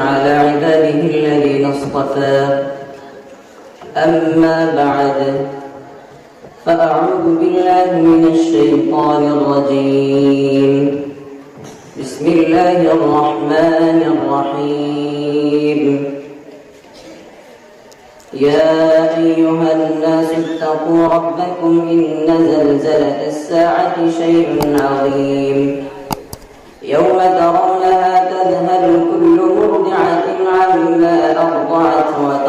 على عباده الذين اصطفى. أما بعد فأعوذ بالله من الشيطان الرجيم. بسم الله الرحمن الرحيم. يا أيها الناس اتقوا ربكم إن زلزلة الساعة شيء عظيم. يوم ترونها تذهل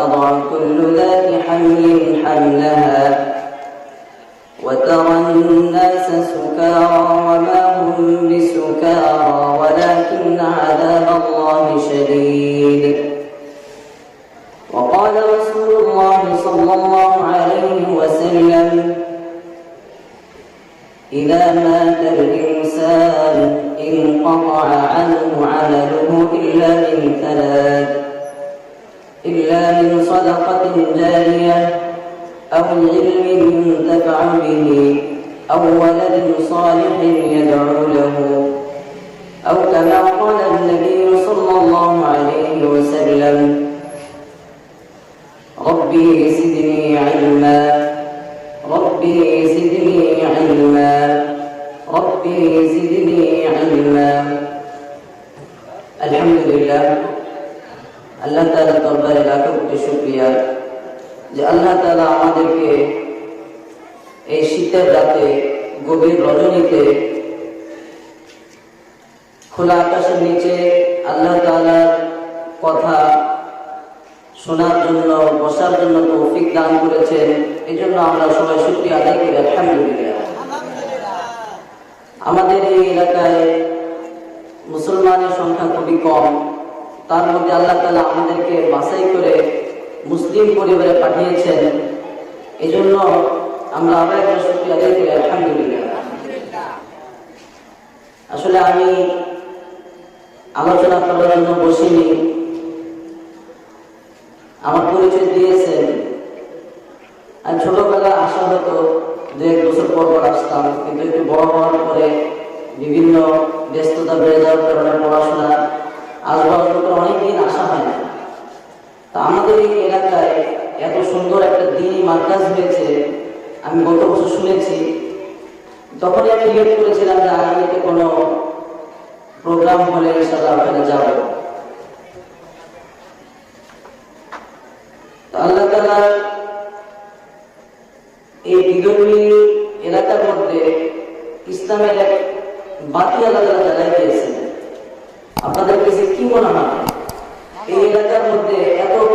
وتضع كل ذات حمل حملها وترى الناس سكارى وما هم بسكارى ولكن عذاب الله شديد. وقال رسول الله صلى الله عليه وسلم إذا مات الإنسان انقطع عنه عمله إلا من ثلاث إلا من صدقة جارية أو علم ينتفع به أو ولد صالح يدعو له أو كما قال النبي صلى الله عليه وسلم ربي তাআলা আমাদেরকে এই শীতের রাতে গভীর রজনীতে খোলা আকাশের নিচে আল্লাহ তাআলার কথা শোনার জন্য বসার জন্য তৌফিক দান করেছেন। এই জন্য আমরা সবাই সত্যি আদায় করি, আলহামদুলিল্লাহ। আমাদের এই এলাকায় মুসলমানের সংখ্যা খুবই কম। তার মধ্যে আল্লাহ তালা আমাদেরকে বাছাই করে মুসলিম পরিবারে পাঠিয়েছেন। এই জন্য আমরা আবার একটা শুক্রিয়া আদায় করি, আলহামদুলিল্লাহ। আসলে আমি আলোচনা করার জন্য বসিনি। আমার পরিচয় দিয়েছেন। আর ছোটবেলা আসা হতো, দু এক বছর পর পর আসতাম, কিন্তু একটু বড় হওয়ার পরে বিভিন্ন ব্যস্ততা বেড়ে যাওয়ার কারণে পড়াশোনা আসবার করে অনেকদিন আসা হয় আমাদের এই এলাকায় এত সুন্দর একটা দিনই মার্কাজ হয়েছে, আমি গত বছর শুনেছি। তখনই আমি রিলেট করেছিলাম যে আগামীতে কোনো প্রোগ্রাম হলে ইনশাল্লাহ ওখানে যাব আল্লাহ তালা এই বিদর্মী এলাকার মধ্যে ইসলামের এক বাতি আল্লাহ তালা জ্বালাই দিয়েছেন। আপনাদের কাছে কি মনে হয়? এই এলাকার মধ্যে এত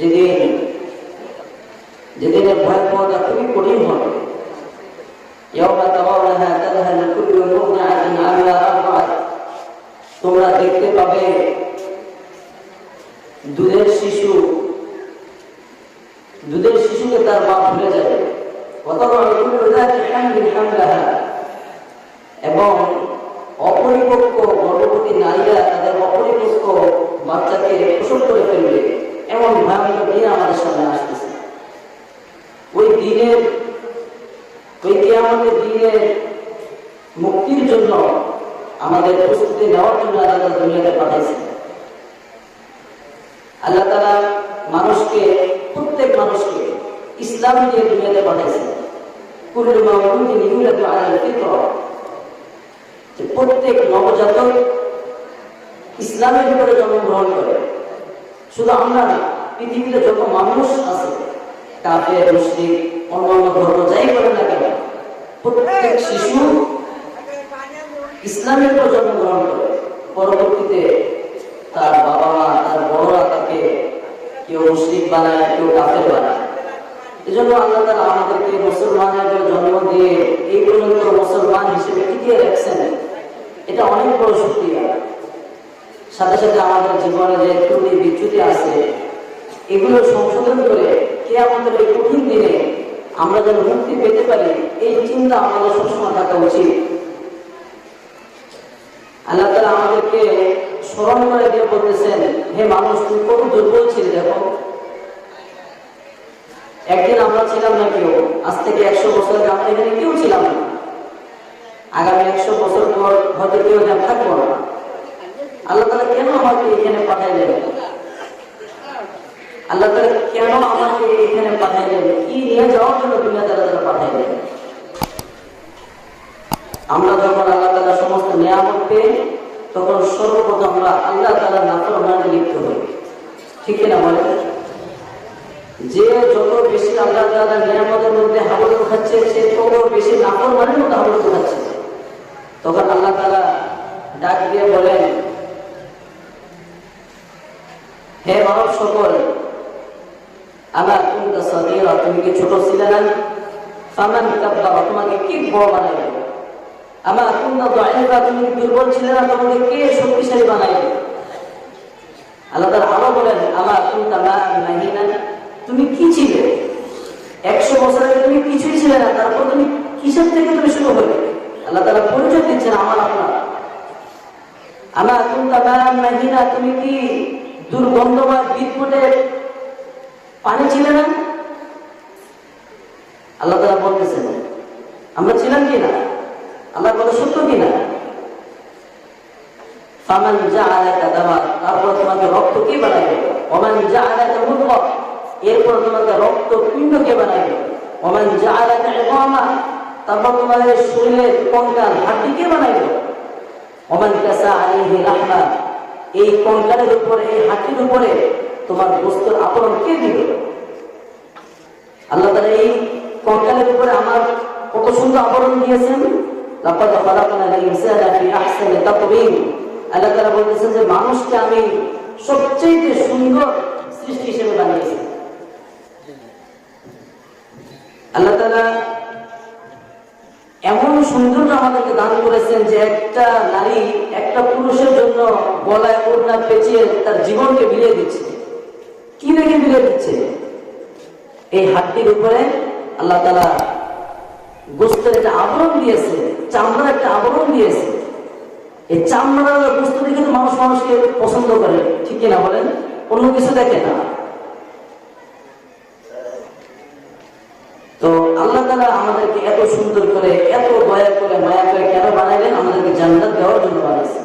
যেদিন যেদিনের ভয় পাওয়াটা খুবই কঠিন হবে। তোমরা দেখতে পাবে দুধের শিশু, দুধের শিশুকে তার মা ভুলে যাবে। এবং অপরিপক্ক গর্ভবতী নারীরা তাদের অপরিপক্ক বাচ্চাকে পোষণ করে ফেলবে। এমন ভয়াবহ দিন আমাদের সামনে আসতেছে। ওই দিনের ওই আমাদের দিনের মুক্তির জন্য আমাদের প্রস্তুতি নেওয়ার জন্য আল্লাহ দুনিয়াতে পাঠাইছে আল্লাহ তালা মানুষকে, প্রত্যেক মানুষকে ইসলাম দিয়ে দুনিয়াতে পাঠাইছে প্রত্যেক নবজাতক ইসলামের উপরে জন্মগ্রহণ করে। শুধু আমরা না, পৃথিবীতে যত মানুষ আছে, কাফের মুসলিম অন্যান্য ধর্ম যাই করে না কেন, প্রত্যেক শিশু ইসলামের উপর জন্মগ্রহণ করে। পরবর্তীতে তার বাবা মা তার বড়রা তাকে কেউ মুসলিম বানায়, কেউ কাফের বানায়। এই জন্য আল্লাহ তালা আমাদেরকে মুসলমানের জন্ম দিয়ে এই পর্যন্ত মুসলমান হিসেবে টিকিয়ে রাখছেন। এটা অনেক বড় শক্তি। সাথে সাথে আমাদের জীবনে যে ত্রুটি বিচ্যুতি আছে, এগুলো সংশোধন করে কে আমাদের এই কঠিন দিনে আমরা যেন মুক্তি পেতে পারি, এই চিন্তা আমাদের সবসময় থাকা উচিত। আল্লাহ তালা আমাদেরকে স্মরণ করে দিয়ে বলতেছেন, হে মানুষ, তুমি কত দুর্বল ছিলে দেখো। একদিন আমরা ছিলাম না কেউ, আজ থেকে একশো বছর আমরা এখানে কেউ ছিলাম না। আগামী একশো বছর পর হয়তো কেউ থাকব না। আল্লাহ তালা কেন আমাকে এখানে পাঠাইলেন? আল্লাহ তালা কেন আমাকে এখানে পাঠাইলেন? কি নিয়ে যাওয়ার জন্য দুনিয়া তারা তারা পাঠাইলেন? আমরা যখন আল্লাহ তালা সমস্ত নিয়ামত পেয়ে, তখন সর্বপ্রথম আমরা আল্লাহ তালা নাফর মানে লিপ্ত হই ঠিক কিনা বলে যে যত বেশি আল্লাহ তালা নিয়ামতের মধ্যে হাবল খাচ্ছে সে তত বেশি নাফর মানে মধ্যে হাবল খাচ্ছে তখন আল্লাহ তালা ডাক দিয়ে বলেন হে মানব সকল আমার তুমি সদিরা তুমি কি ছোট ছিলে না? তোমাকে কি বড় বানাইবে আমার দয়াইবা তুমি দুর্বল ছিলে না? তোমাকে কে শক্তিশালী বানাইবে আল্লাহ আরও বলেন, আমার কুন্না মা মাহিনা তুমি কি ছিলে? একশো বছর আগে তুমি কিছুই ছিলে না, তারপর তুমি কিসের থেকে তুমি শুরু হলে? আল্লাহ তাআলা পরিচয় দিচ্ছেন আমার আপনার। আমার কুন্তা মা মাহিনা তুমি কি দুর্গন্ধময় বিদপুটের পানি ছিলে না? আল্লাহ তারা বলতেছেন, আমরা ছিলাম কি আল্লাহ কথা সত্য কি না? যা আলাকা দামা তারপর তোমাকে রক্ত কে বানাইবে? ওমান যা আলাকা মুদগা এরপর তোমাকে রক্ত পিণ্ড কে বানাইবে? ওমান যা আলাকা ইমামা তারপর তোমাদের শরীরের কঙ্কাল হাড্ডি কে বানাইবে? ওমান কাসা আলাইহি রাহমা এই কঙ্কালের উপরে, এই হাতির উপরে তোমার বস্তুর আবরণ কে দিবে? আল্লাহ তাআলা এই কঙ্কালের উপরে আমার কত সুন্দর আবরণ দিয়েছেন। তাকওয়িম আল্লাহ বলতেছেন যে, মানুষকে আমি সুন্দর সৃষ্টি হিসেবে আল্লাহ এমন সৌন্দর্য আমাদেরকে দান করেছেন যে একটা নারী একটা পুরুষের জন্য গলায় ওড়না পেঁচিয়ে তার জীবনকে বিলিয়ে দিচ্ছে। কি রেখে বিলিয়ে দিচ্ছে? এই হাড্ডির উপরে আল্লাহ তালা গোস্তের একটা আবরণ দিয়েছে, চামড়ার একটা আবরণ দিয়েছে। এই চামড়ার গোস্ত দেখে মানুষ মানুষকে পছন্দ করে, ঠিক কিনা বলেন? অন্য কিছু দেখে না। আল্লাহ আমাদেরকে এত সুন্দর করে, এত দয়া করে, মায়া করে কেন বানাইলেন আমাদেরকে জান্নাত দেওয়ার জন্য বানাইছেন।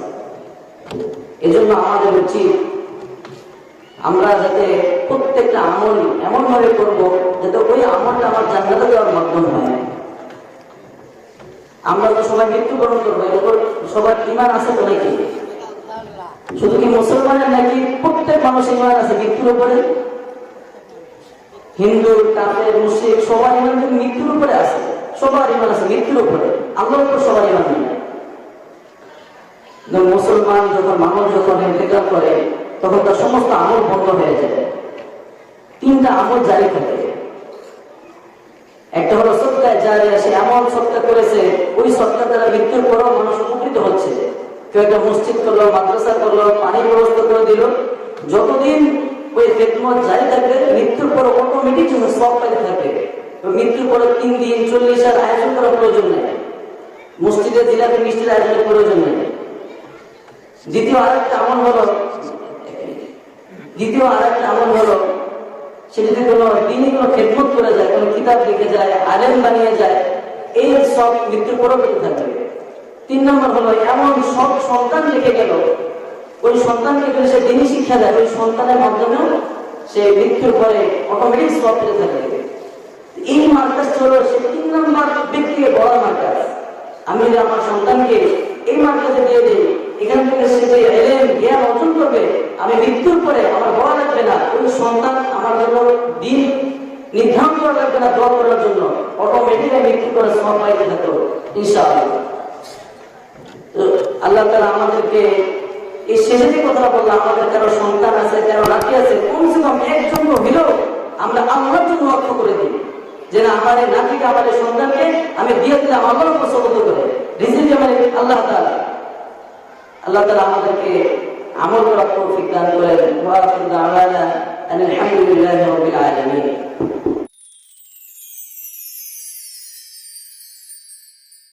এজন্য আমাদের উচিত আমরা যাতে প্রত্যেকটা আমল এমন ভাবে করব যাতে ওই আমলটা আমার জান্নাতে দেওয়ার মাধ্যম হয়। আমরা তো সবাই মৃত্যুবরণ করব উপর সবার ইমান আছে তো নাকি? শুধু কি মুসলমানের নাকি প্রত্যেক মানুষ ইমান আছে মৃত্যুর উপরে? হিন্দু, কাফের মুসলিম সবার ইমান কিন্তু মৃত্যুর উপরে আছে। সবার ইমান আছে মৃত্যুর উপরে। আল্লাহর উপর সবার ইমান নেই। মুসলমান যখন মানুষ যখন ইন্তেকাল করে, তখন তার সমস্ত আমল বন্ধ হয়ে যায়। তিনটা আমল জারি থাকে। একটা হলো সত্যায় জারি আসে, এমন সত্য করেছে, ওই সত্য দ্বারা মৃত্যুর পরও মানুষ উপকৃত হচ্ছে। কেউ একটা মসজিদ করল, মাদ্রাসা করল, পানির ব্যবস্থা করে দিল। যতদিন ওই খেদমত জারি থাকবে মৃত্যুর পর অটোমেটিক সব পাইতে থাকবে। তো মৃত্যুর পরে তিন দিন, চল্লিশ আর আয়োজন করার প্রয়োজন নেই। মসজিদে জিলাপি, মিষ্টির আয়োজনের প্রয়োজন নেই। দ্বিতীয় আরেকটা আমল হলো, দ্বিতীয় আরেকটা আমল হলো, সে যদি কোনো দিনই কোনো খেদমত করে যায়, কোনো কিতাব লিখে যায়, আলেম বানিয়ে যায়, এই সব মৃত্যুর পরও পেতে থাকবে। তিন নম্বর হলো, এমন সব সন্তান লিখে গেল ওই সন্তানকে যদি সে দিনই শিক্ষা দেয়। ওই সন্তানের মাধ্যমেও সে মৃত্যুর পরে অটোমেটিক সব পেতে থাকবে এই মার্কাস হলো সে তিন নম্বর ব্যক্তিকে বড় মার্কাস আমি যদি আমার সন্তানকে এই মার্কাসে দিয়ে দিই, এখান থেকে সে যে এলেন, জ্ঞান অর্জন করবে, আমি মৃত্যুর পরে আমার বড় লাগবে না। ওই সন্তান আমার জন্য দিন নির্ধারণ করা লাগবে না, দোয়া করার জন্য। অটোমেটিক মৃত্যু করে সব পাইতে থাকব ইনশাআল্লাহ। আল্লাহ তালা আমাদেরকে এই শেষে যে কথা বললাম আমাদের কারও সন্তান আছে, কারও রাখি আছে কমসে কম একজন হইলেও আমরা আল্লাহর জন্য লক্ষ্য করে দিই। যে না, আমার এই নাতিকে আমার এই সন্তানকে আমি দিয়ে দিলাম, আল্লাহর পছন্দ করে। রিজিক আমার আল্লাহ তালা আল্লাহ তালা আমাদেরকে আমল করার তৌফিক দান করেন। ওয়া আখিরু দাওয়ানা আনিল হামদুলিল্লাহি রাব্বিল আলামিন।